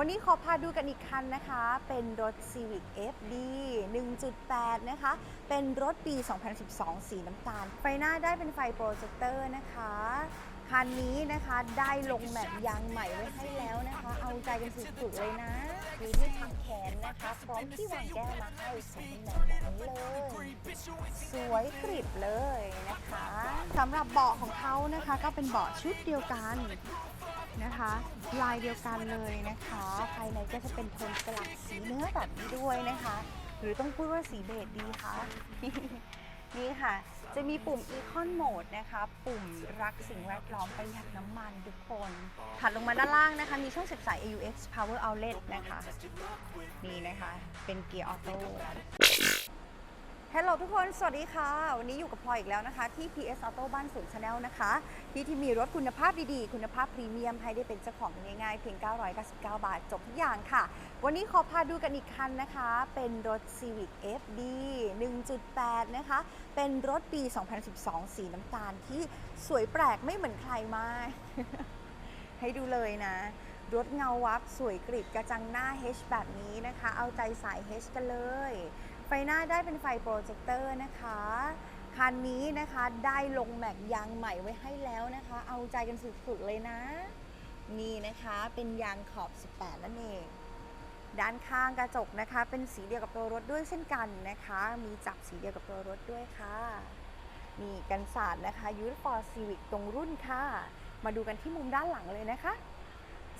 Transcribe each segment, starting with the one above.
วันนี้ขอพาดูกันอีกคันนะคะ เป็นรถ Civic FD 1.8 นะคะ เป็นรถปี 2012 สีน้ำตาล ไฟหน้าได้เป็นไฟโปรเจคเตอร์นะคะ คันนี้นะคะได้ลงแมปยางใหม่ไว้ให้แล้วนะคะ เอาใจกันสุดๆเลยนะมีที่พักแขนนะคะ พร้อมที่วางแก้วมาให้สองตำแหน่งแบบนี้เลย สวยกริบเลยนะคะสำหรับเบาะของเขานะคะ ก็เป็นเบาะชุดเดียวกัน นะคะ ลายเดียวกันเลยนะคะ ภายในก็จะเป็นโทนสลับสีเนื้อแบบนี้ด้วยนะคะ หรือต้องพูดว่าสีเบจดีคะนี่ค่ะ จะมีปุ่ม Econ Mode นะคะ ปุ่มรักสิ่งแวดล้อมประหยัดน้ำมันทุกคนถัดลงมาด้านล่างนะคะ มีช่องเสียบสาย AUX Power Outlet นะคะ นี่นะคะ เป็นเกียร์ออโต้ ฮัลโหลทุกคน สวัสดีค่ะ วันนี้อยู่กับพลอยอีกแล้วนะคะ ที่ PS Auto บ้านสวนชาแนลนะคะ ที่ที่มีรถคุณภาพดีๆ คุณภาพพรีเมียมให้ได้เป็นเจ้าของง่ายๆ เพียง 999 บาท จบทุกอย่างค่ะ วันนี้ขอพาดูกันอีกคันนะคะ เป็นรถ Civic FD 1.8 นะคะ เป็นรถปี 2012 สีน้ำตาลที่สวยแปลกไม่เหมือนใครมาก ให้ดูเลยนะรถเงาวับสวยกริบกระจังหน้า H แบบนี้นะคะ เอาใจสาย H กันเลย ไฟหน้าได้เป็นไฟโปรเจคเตอร์นะคะ คันนี้นะคะได้ลงแม็กยางใหม่ไว้ให้แล้วนะคะ เอาใจกันสุดๆเลยนะ นี่นะคะเป็นยางขอบ 18 นั่นเองด้านข้างกระจกนะคะ เป็นสีเดียวกับตัวรถด้วยเช่นกันนะคะ มีจับสีเดียวกับตัวรถด้วยค่ะนี่กันสาดนะคะยูทฟอร์ซีวิกตรงรุ่นค่ะ มาดูกันที่มุมด้านหลังเลยนะคะ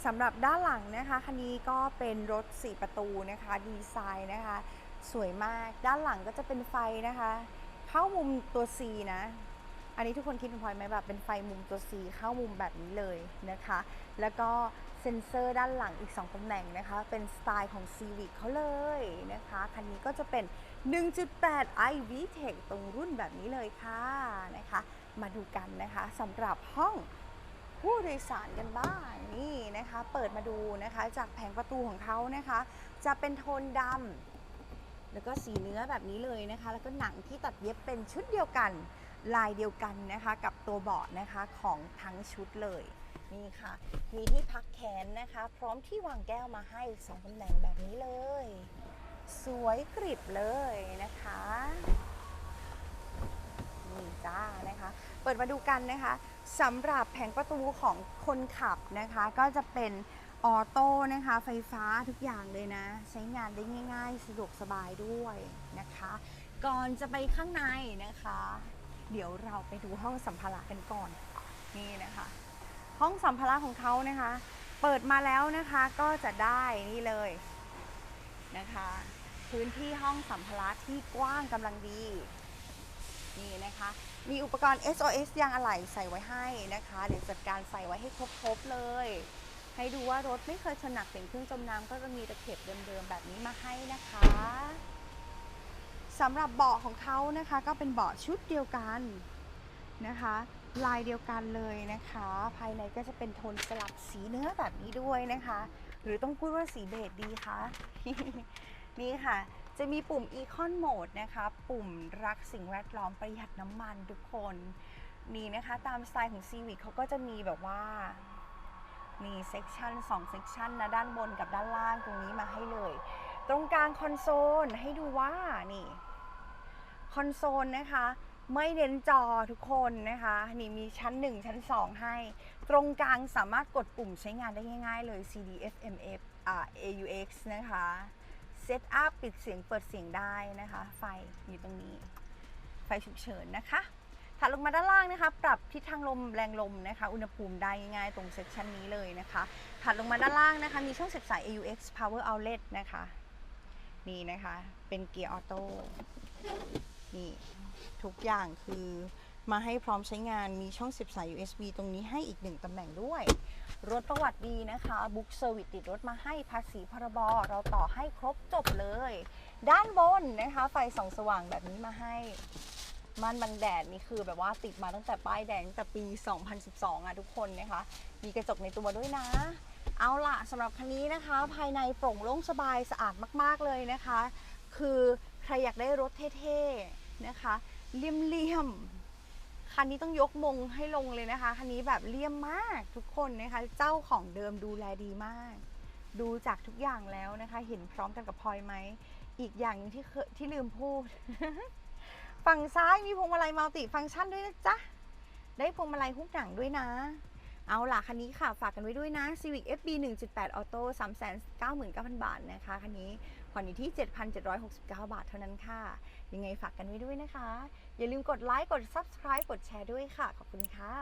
สำหรับด้านหลังนะคะคันนี้ก็เป็นรถ 4 ประตูนะคะ ดีไซน์นะคะ สวยมาก ด้านหลังก็จะเป็นไฟนะคะ เข้ามุมตัว C นะ อันนี้ทุกคนคิดเป็นพลอยไหมแบบเป็นไฟมุมตัว C เข้ามุมแบบนี้เลยนะคะ แล้วก็เซ็นเซอร์ด้านหลังอีก 2ตำแหน่งนะคะ เป็นสไตล์ของ Civic เขาเลยนะคะ คันนี้ก็จะเป็น 1.8 i VTEC ตรงรุ่นแบบนี้เลยค่ะนะคะ มาดูกันนะคะสำหรับห้องผู้โดยสารกันบ้างนี่นะคะ เปิดมาดูนะคะ จากแผงประตูของเขานะคะ จะเป็นโทนดำ แล้วก็สีเนื้อแบบนี้เลยนะคะ แล้วก็หนังที่ตัดเย็บเป็นชุดเดียวกันลายเดียวกันนะคะกับตัวเบาะนะคะของทั้งชุดเลยนี่ค่ะ มีที่พักแขนนะคะ พร้อมที่วางแก้วมาให้สองตำแหน่งแบบนี้เลย สวยกริบเลยนะคะนี่จ้านะคะ เปิดมาดูกันนะคะสำหรับแผงประตูของคนขับนะคะ ก็จะเป็น ออโต้นะคะ ไฟฟ้าทุกอย่างเลยนะ ใช้งานได้ง่ายๆ สะดวกสบายด้วยนะคะ ก่อนจะไปข้างในนะคะ เดี๋ยวเราไปดูห้องสัมภาระกันก่อน นี่นะคะ ห้องสัมภาระของเขานะคะ เปิดมาแล้วนะคะก็จะได้นี่เลยนะคะ พื้นที่ห้องสัมภาระที่กว้างกำลังดีนี่นะคะ มีอุปกรณ์ SOS ยางอะไหล่ใส่ไว้ให้นะคะ เดี๋ยวจัดการใส่ไว้ให้ครบๆเลย ให้ดูว่ารถไม่เคยชนหนักถึงเครื่องจมน้ำก็จะมีตะเข็บเดิมๆแบบนี้มาให้นะคะสำหรับเบาะของเขานะคะก็เป็นเบาะชุดเดียวกันนะคะ ลายเดียวกันเลยนะคะ ภายในก็จะเป็นโทนสลับสีเนื้อแบบนี้ด้วยนะคะ หรือต้องพูดว่าสีเบจดีคะนี่ค่ะ จะมีปุ่ม Econ Mode นะคะ ปุ่มรักสิ่งแวดล้อมประหยัดน้ำมันทุกคน นี่นะคะ ตามสไตล์ของ Civic เขาก็จะมีแบบว่า มีเซกชัน2เซกชันนะด้านบนกับด้านล่างตรงนี้มาให้เลย ตรงกลางคอนโซลให้ดูว่านี่คอนโซลนะคะ ไม่เน้นจอทุกคนนะคะ นี่มีชั้น 1 ชั้น 2 ให้ ตรงกลางสามารถกดปุ่มใช้งานได้ง่ายๆเลย CD FMF AUX นะคะเซตอัพปิดเสียงเปิดเสียงได้นะคะ ไฟอยู่ตรงนี้ ไฟฉุกเฉินนะคะ ถัดลงมาด้านล่างนะคะ ปรับทิศทางลมแรงลมนะคะ อุณหภูมิได้ง่ายๆตรงเซสชันนี้เลยนะคะถัดลงมาด้านล่างนะคะ มีช่องเสียบสาย AUX Power Outlet นะคะ นี่นะคะ เป็นเกียร์ออโต้นี่ทุกอย่างคือมาให้พร้อมใช้งานมีช่องเสียบสาย USB ตรงนี้ให้อีกหนึ่งตำแหน่งด้วย รถประวัติดีนะคะบุ๊กเซอร์วิสติดรถมาให้ภาษีพรบเราต่อให้ครบจบเลย ด้านบนนะคะ ไฟส่องสว่างแบบนี้มาให้ ม่านบังแดดนี่คือแบบว่าติดมาตั้งแต่ป้ายแดงตั้งแต่ปี 2012อะทุกคนนะคะ มีกระจกในตัวด้วยนะ เอาละสำหรับคันนี้นะคะ ภายในโปร่งโล่งสบายสะอาดมาก ๆเลยนะคะ คือใครอยากได้รถเท่ๆนะคะเลี่ยมๆคันนี้ต้องยกมงให้ลงเลยนะคะคันนี้แบบเลี่ยมมากทุกคนนะคะเจ้าของเดิมดูแลดีมาก ดูจากทุกอย่างแล้วนะคะ เห็นพร้อมกันกับพลอยไหมอีกอย่างนึงที่ที่ลืมพูด ฝั่งซ้ายมีพวงมาลัยมัลติฟังก์ชันด้วยนะจ๊ะ ได้พวงมาลัยหุ้มหนังด้วยนะ เอาล่ะ คันนี้ค่ะฝากกันไว้ด้วยนะ Civic FB 1.8 Auto 399,000 บาทนะคะ คันนี้ผ่อนอยู่ที่ 7,769 บาทเท่านั้นค่ะ ยังไงฝากกันไว้ด้วยนะคะ อย่าลืมกดไลค์กด Subscribe กดแชร์ด้วยค่ะ ขอบคุณค่ะ